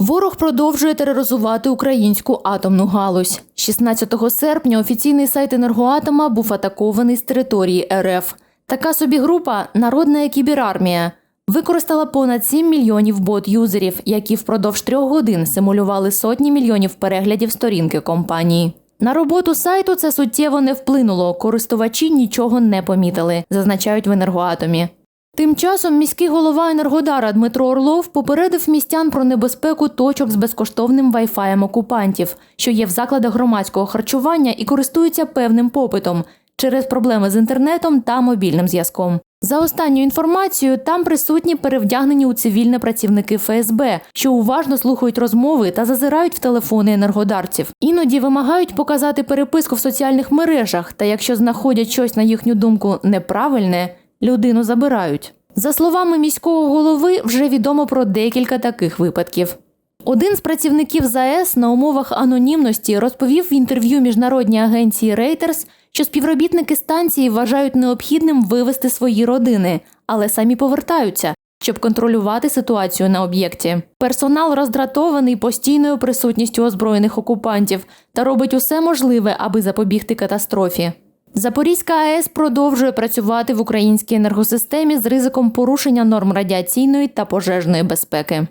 Ворог продовжує тероризувати українську атомну галузь. 16 серпня офіційний сайт енергоатома був атакований з території РФ. Така собі група Народна кіберармія використала понад 7 мільйонів бот-юзерів, які впродовж трьох годин симулювали сотні мільйонів переглядів сторінки компанії. На роботу сайту це суттєво не вплинуло. Користувачі нічого не помітили, зазначають в енергоатомі. Тим часом міський голова Енергодара Дмитро Орлов попередив містян про небезпеку точок з безкоштовним вайфаєм окупантів, що є в закладах громадського харчування і користуються певним попитом через проблеми з інтернетом та мобільним зв'язком. За останньою інформацією, там присутні перевдягнені у цивільне працівники ФСБ, що уважно слухають розмови та зазирають в телефони енергодарців. Іноді вимагають показати переписку в соціальних мережах, та якщо знаходять щось на їхню думку неправильне, людину забирають. За словами міського голови, вже відомо про декілька таких випадків. Один з працівників ЗАЕС на умовах анонімності розповів в інтерв'ю міжнародній агенції Reuters, що співробітники станції вважають необхідним вивести свої родини, але самі повертаються, щоб контролювати ситуацію на об'єкті. Персонал роздратований постійною присутністю озброєних окупантів та робить усе можливе, аби запобігти катастрофі. Запорізька АЕС продовжує працювати в українській енергосистемі з ризиком порушення норм радіаційної та пожежної безпеки.